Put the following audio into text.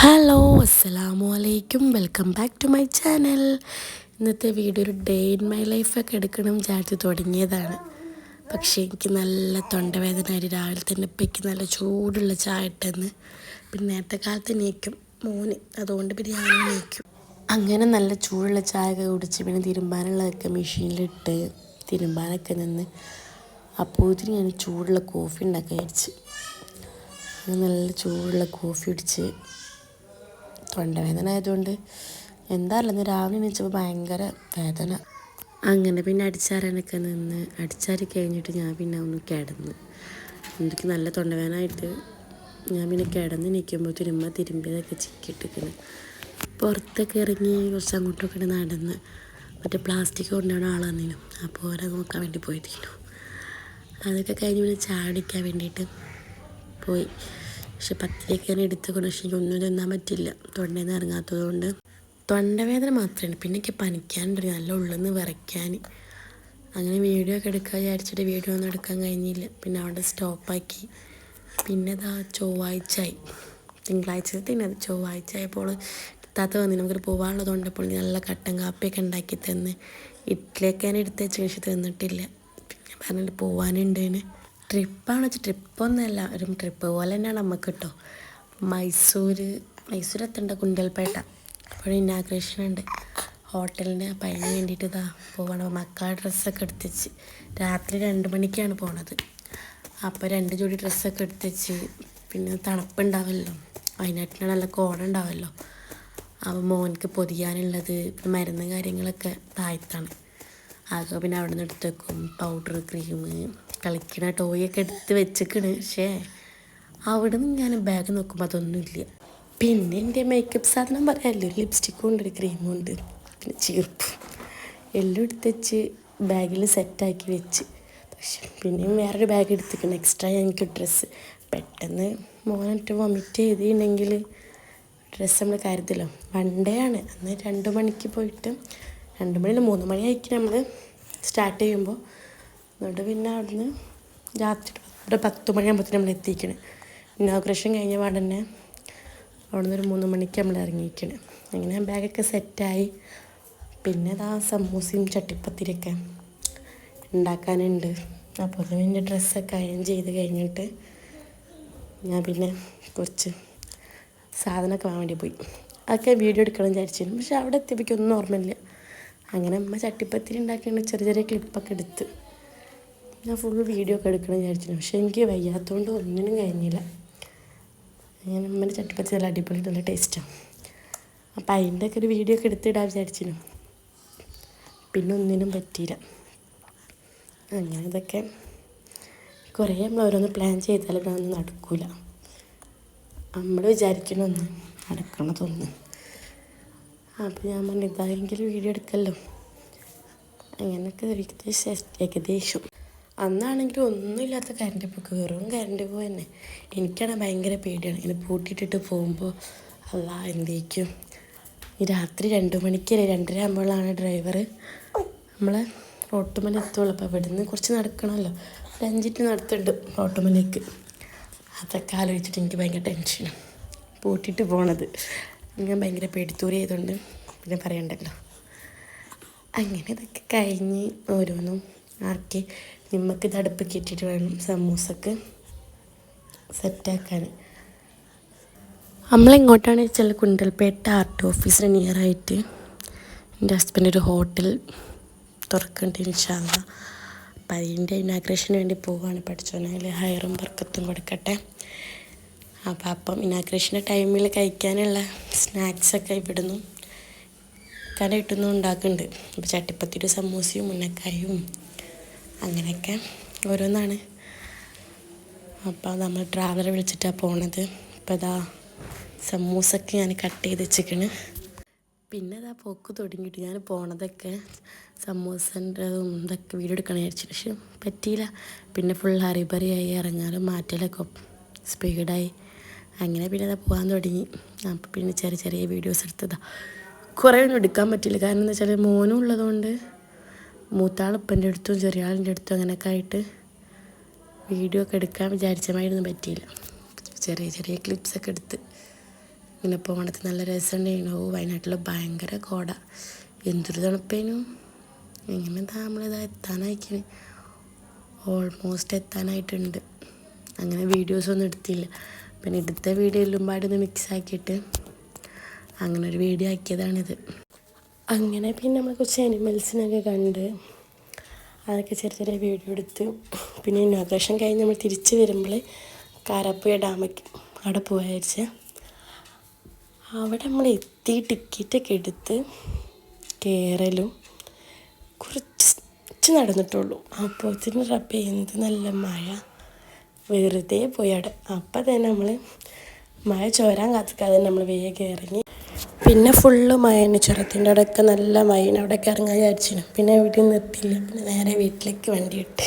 Hello അസ്സലാമു അലൈക്കും welcome back to my channel ഇന്നത്തെ വീഡിയോ ഒരു ഡേ ഇൻ മൈ ലൈഫൊക്കെ എടുക്കണം വിചാരിച്ച് തുടങ്ങിയതാണ്. പക്ഷേ എനിക്ക് നല്ല തൊണ്ടവേദന ആയിട്ട് രാവിലെ തന്നെ ഇപ്പം നല്ല ചൂടുള്ള ചായ ഇട്ടെന്ന്. പിന്നെ നേരത്തെ കാലത്ത് നീക്കും മോന് അതുകൊണ്ട് ബിരിയാണി നീക്കും അങ്ങനെ നല്ല ചൂടുള്ള ചായ ഒക്കെ കുടിച്ച് പിന്നെ തിരുമ്പാനുള്ളതൊക്കെ മെഷീനിലിട്ട് തിരുമ്പാനൊക്കെ നിന്ന് അപ്പോഴത്തേന് ഞാൻ ചൂടുള്ള കോഫി ഉണ്ടാക്കി വിചാരിച്ച്. നല്ല ചൂടുള്ള കോഫി കുടിച്ച് തൊണ്ടവേദന ആയതുകൊണ്ട് എന്താ അറിയില്ല രാവിലെ എണീച്ചപ്പോൾ ഭയങ്കര വേദന. അങ്ങനെ പിന്നെ അടിച്ചാരാനൊക്കെ നിന്ന് അടിച്ചാരി കഴിഞ്ഞിട്ട് ഞാൻ പിന്നെ ഒന്ന് കിടന്ന്. എനിക്ക് നല്ല തൊണ്ടവേദന ആയിട്ട് ഞാൻ പിന്നെ കിടന്ന് നിൽക്കുമ്പോൾ തിരുമ്മ തിരുമ്പിയതൊക്കെ ചിക്കിട്ടിരിക്കുന്നു പുറത്തൊക്കെ ഇറങ്ങി കുറച്ച് അങ്ങോട്ടൊക്കെ നടന്ന് മറ്റേ പ്ലാസ്റ്റിക് കൊണ്ടുപോകുന്ന ആൾ വന്നിരുന്നു. അപ്പോൾ അവരെ നോക്കാൻ വേണ്ടി പോയിരിക്കുന്നു അതൊക്കെ കഴിഞ്ഞ് പിന്നെ ചാടിക്കാൻ വേണ്ടിയിട്ട് പോയി. പക്ഷെ പത്തിരിയൊക്കെ ഞാൻ എടുത്തുകൊണ്ട് പക്ഷേ ഒന്നും തിന്നാൻ പറ്റില്ല. തൊണ്ടയിൽ നിന്ന് ഇറങ്ങാത്തത് കൊണ്ട്. തൊണ്ടവേദന മാത്രമാണ്. പിന്നെ എനിക്ക് പനിക്കാനുണ്ട് നല്ല ഉള്ളിൽ വിറയ്ക്കാൻ. അങ്ങനെ വീഡിയോ ഒക്കെ എടുക്കാൻ വിചാരിച്ചിട്ട് വീഡിയോ ഒന്നും എടുക്കാൻ കഴിഞ്ഞില്ല. പിന്നെ അവിടെ സ്റ്റോപ്പാക്കി. പിന്നെ ഇതാ ചൊവ്വാഴ്ചയായി. തിങ്കളാഴ്ച തന്നെ ചൊവ്വാഴ്ച ആയപ്പോൾ താത്ത വന്നിന് നമുക്കൊരു പോകാനുള്ളത് അപ്പോൾ നല്ല കട്ടൻ കാപ്പിയൊക്കെ ഉണ്ടാക്കി തന്ന്. ഇഡ്ഡലിയൊക്കെ ഞാൻ എടുത്ത് വെച്ച് കഴിച്ച് തന്നിട്ടില്ല. പിന്നെ പറഞ്ഞിട്ട് പോകാനുണ്ട് ട്രിപ്പാണ് വെച്ചാൽ ട്രിപ്പൊന്നുമല്ല ഒരു ട്രിപ്പ് പോലെ തന്നെയാണ് നമുക്ക് കേട്ടോ മൈസൂർ മൈസൂർ എത്തേണ്ട കുണ്ടൽപേട്ട. അപ്പോഴും ഇന്നാഗ്രേഷൻ ഉണ്ട്. ഹോട്ടലിന് അപ്പം വേണ്ടിയിട്ട് ഇതാ പോകണം മക്കളെ ഡ്രസ്സൊക്കെ എടുത്തിച്ച് രാത്രി രണ്ട് മണിക്കാണ് പോണത്. അപ്പോൾ രണ്ട് ജോഡി ഡ്രസ്സൊക്കെ എടുത്തിച്ച് പിന്നെ തണുപ്പുണ്ടാവല്ലോ വയനാട്ടിലാണ് നല്ല കോട ഉണ്ടാവല്ലോ. അപ്പോൾ മോനക്ക് പൊതിയാനുള്ളത് മരുന്ന് കാര്യങ്ങളൊക്കെ താഴത്താണ് അതൊക്കെ പിന്നെ അവിടെ നിന്ന് എടുത്തേക്കും പൗഡർ ക്രീം കളിക്കണ ടോയൊക്കെ എടുത്ത് വെച്ചിക്കണ്. പക്ഷേ അവിടെ നിന്ന് ഞാൻ ബാഗ് നോക്കുമ്പോൾ അതൊന്നുമില്ല. പിന്നെ എന്റെ മേക്കപ്പ് സാധനം പറയാമല്ലോ ലിപ്സ്റ്റിക്കും ഉണ്ട് ക്രീമും ഉണ്ട്. പിന്നെ ചീർപ്പും. എല്ലാം എടുത്ത് വെച്ച് ബാഗിൽ സെറ്റാക്കി വെച്ച്. പക്ഷെ പിന്നെയും വേറൊരു ബാഗ് എടുത്തിക്കണം. എക്സ്ട്രാ എനിക്ക് ഡ്രസ്സ് പെട്ടെന്ന് മോനിട്ട് വൊമിറ്റ് ചെയ്തിട്ടുണ്ടെങ്കിൽ ഡ്രസ്സ് നമ്മൾ കരുതല്ലോ. വൺ ഡേ ആണ്. അന്ന് രണ്ട് മണിക്ക് പോയിട്ട് രണ്ട് മണി മൂന്ന് മണിയായിരിക്കും നമ്മൾ സ്റ്റാർട്ട് ചെയ്യുമ്പോൾ എന്നിട്ട് പിന്നെ അവിടുന്ന് രാത്രി ഒരു പത്ത് മണിയാകുമ്പോഴത്തേനും നമ്മൾ എത്തിക്കണേ. ഇന്നോഗ്രേഷൻ കഴിഞ്ഞ പാടെ തന്നെ അവിടുന്ന് ഒരു മൂന്ന് മണിക്ക് നമ്മൾ ഇറങ്ങിയിരിക്കണേ അങ്ങനെ ബാഗൊക്കെ സെറ്റായി പിന്നെ അതാ സമൂസയും ചട്ടിപ്പത്തിരിയൊക്കെ ഉണ്ടാക്കാനുണ്ട്. അപ്പോൾ പിന്നെ ഡ്രസ്സൊക്കെ അയൺ ചെയ്ത് കഴിഞ്ഞിട്ട് ഞാൻ പിന്നെ കുറച്ച് സാധനമൊക്കെ വാങ്ങാൻ വേണ്ടി പോയി. അതൊക്കെ വീഡിയോ എടുക്കണം വിചാരിച്ചിരുന്നു. പക്ഷെ അവിടെ എത്തിയപ്പോഴേക്കും ഒന്നും ഓർമ്മയില്ല. അങ്ങനെ അമ്മ ചട്ടിപ്പത്തിരി ഉണ്ടാക്കിയാണ് ചെറിയ ചെറിയ ക്ലിപ്പൊക്കെ എടുത്ത് ഞാൻ ഫുൾ വീഡിയോ ഒക്കെ എടുക്കണം വിചാരിച്ചിരുന്നു. പക്ഷെ എനിക്ക് വയ്യാത്തതുകൊണ്ട് ഒന്നിനും കഴിഞ്ഞില്ല. ഞാൻ അമ്മേന്റെ ചട്ടിപ്പത്തി നല്ല അടിപൊളി നല്ല ടേസ്റ്റാണ് അപ്പം അതിന്റെ ഒക്കെ ഒരു വീഡിയോ ഒക്കെ എടുത്തിടാൻ വിചാരിച്ചിരുന്നു. പിന്നെ ഒന്നിനും പറ്റിയില്ല. അങ്ങനെ ഇതൊക്കെ. കുറേ നമ്മൾ ഓരോന്ന് പ്ലാൻ ചെയ്താലും അതൊന്നും നടക്കില്ല നമ്മൾ വിചാരിക്കണമെന്ന് നടക്കണതൊന്ന്. അപ്പോൾ ഞാൻ പറഞ്ഞു ഇതായെങ്കിലും വീഡിയോ എടുക്കല്ലോ. അങ്ങനെയൊക്കെ ഏകദേശം. അന്നാണെങ്കിൽ ഒന്നുമില്ലാത്ത കറണ്ട് പോക്ക് വെറും കറണ്ട് പോ തന്നെ എനിക്കാണ് ഭയങ്കര പേടിയാണ്. ഇങ്ങനെ പൂട്ടിയിട്ടിട്ട് പോകുമ്പോൾ അല്ല എന്തേക്കും. ഈ രാത്രി രണ്ട് മണിക്ക് രണ്ടര ആകുമ്പോഴാണ് ഡ്രൈവർ നമ്മളെ റോട്ടുമല എത്തുള്ളൂ. അപ്പോൾ ഇവിടുന്ന് കുറച്ച് നടക്കണമല്ലോ. ഒരു അഞ്ചിട്ട് നടത്തുന്നുണ്ട് റോട്ടുമലേക്ക് അതൊക്കെ ആലോചിച്ചിട്ട് എനിക്ക് ഭയങ്കര ടെൻഷനാണ് പൂട്ടിയിട്ട് പോണത്. ഞാൻ ഭയങ്കര പേടിത്തൂരി ആയതുകൊണ്ട് പിന്നെ പറയണ്ടല്ലോ. അങ്ങനെ ഇതൊക്കെ കഴിഞ്ഞ് ഓരോന്നും ആക്കി നിമ്മക്ക് ഇത് അടുപ്പ് കെട്ടിയിട്ട് വേണം സമൂസക്ക് സെറ്റാക്കാൻ. നമ്മളെങ്ങോട്ടാണ് വെച്ചാൽ കുണ്ടൽപേട്ട ആർട്ട് ഓഫീസിന് നിയറായിട്ട്? എന്റെ ഹസ്ബൻഡ് ഒരു ഹോട്ടൽ തുറക്കുന്നുണ്ട് ഇൻഷാല്ല അപ്പം അതിന്റെ ഇനാഗ്രേഷന് വേണ്ടി പോവുകയാണ് പഠിച്ചോനാൽ ഹയറും വർക്കത്തും കൊടുക്കട്ടെ. അപ്പം അപ്പം ഇനാഗ്രേഷന്റെ ടൈമിൽ കഴിക്കാനുള്ള സ്നാക്സൊക്കെ ഇവിടുന്നു കട ഇട്ടൊന്നും ഉണ്ടാക്കുന്നുണ്ട് അപ്പോൾ ചട്ടിപ്പത്തിരി സമൂസയും മുന്നക്കായും അങ്ങനെയൊക്കെ ഓരോന്നാണ്. അപ്പോൾ നമ്മൾ ട്രാവലർ വിളിച്ചിട്ടാണ് പോണത്. അപ്പോൾ ഇതാ സമൂസൊക്കെ ഞാൻ കട്ട് ചെയ്ത് വെച്ചിക്കണ് പിന്നെ അതാ പോക്ക് തുടങ്ങിയിട്ട് ഞാൻ പോണതൊക്കെ സമൂസന്റെ ഇതൊക്കെ വീഡിയോ എടുക്കണം വിചാരിച്ചു പക്ഷെ പറ്റിയില്ല. പിന്നെ ഫുൾ ഹറിബറിയായി ഇറങ്ങാനും മാറ്റലൊക്കെ സ്പീഡായി അങ്ങനെ പിന്നെ അതാ പോകാൻ തുടങ്ങി. അപ്പോൾ പിന്നെ ചെറിയ ചെറിയ വീഡിയോസ് എടുത്തതാണ് കുറേ ഒന്നും എടുക്കാൻ പറ്റില്ല. കാരണം എന്താ വെച്ചാൽ മോനും ഉള്ളതുകൊണ്ട് മൂത്താളിപ്പന്റെ അടുത്തും ചെറിയാളിന്റെ അടുത്തും അങ്ങനെയൊക്കെ ആയിട്ട് വീഡിയോ ഒക്കെ എടുക്കാൻ വിചാരിച്ചമായിരുന്നു പറ്റിയില്ല. ചെറിയ ചെറിയ ക്ലിപ്സൊക്കെ എടുത്ത് ഇങ്ങനെ പോകണത് നല്ല രസമുണ്ടായിരുന്നു ഓ വയനാട്ടിൽ ഭയങ്കര കോട. എന്തൊരു തണുപ്പേനു. എങ്ങനെ നമ്മളിതാ എത്താനായിക്കണ്? ഓൾമോസ്റ്റ് എത്താനായിട്ടുണ്ട്. അങ്ങനെ വീഡിയോസ് ഒന്നും എടുത്തില്ല. പിന്നെ എടുത്ത വീഡിയോ എല്ലാം പാടൊന്ന് മിക്സ് ആക്കിയിട്ട് അങ്ങനെ ഒരു വീഡിയോ ആക്കിയതാണിത്. അങ്ങനെ പിന്നെ നമ്മൾ കുറച്ച് അനിമൽസിനൊക്കെ കണ്ട് അതൊക്കെ ചെറിയ ചെറിയ വീഡിയോ എടുത്ത് പിന്നെ ഇനോഗ്രേഷൻ കഴിഞ്ഞ് നമ്മൾ തിരിച്ച് വരുമ്പോൾ കാരാപ്പുഴ ഡാമിക്ക് അവിടെ പോയാച്ച അവിടെ നമ്മൾ എത്തി ടിക്കറ്റൊക്കെ എടുത്ത് കയറലും കുറച്ച് നടന്നിട്ടുള്ളൂ. അപ്പോഴത്തേന് റബ്ബ് എന്ത് നല്ല മഴ. വെറുതെ പോയി അവിടെ. അപ്പം തന്നെ നമ്മൾ മഴ ചോരാൻ കാത്തിക്കാതെ നമ്മൾ വേഗം ഇറങ്ങി പിന്നെ ഫുള്ള് മഴയാണ്. ചുരത്തിന്റെ അവിടെയൊക്കെ നല്ല മഴയാണ്. അവിടെയൊക്കെ ഇറങ്ങാൻ വിചാരിച്ചിരുന്നു. പിന്നെ എവിടെയും നിർത്തിയില്ല. പിന്നെ നേരെ വീട്ടിലേക്ക് വണ്ടി ഇട്ട്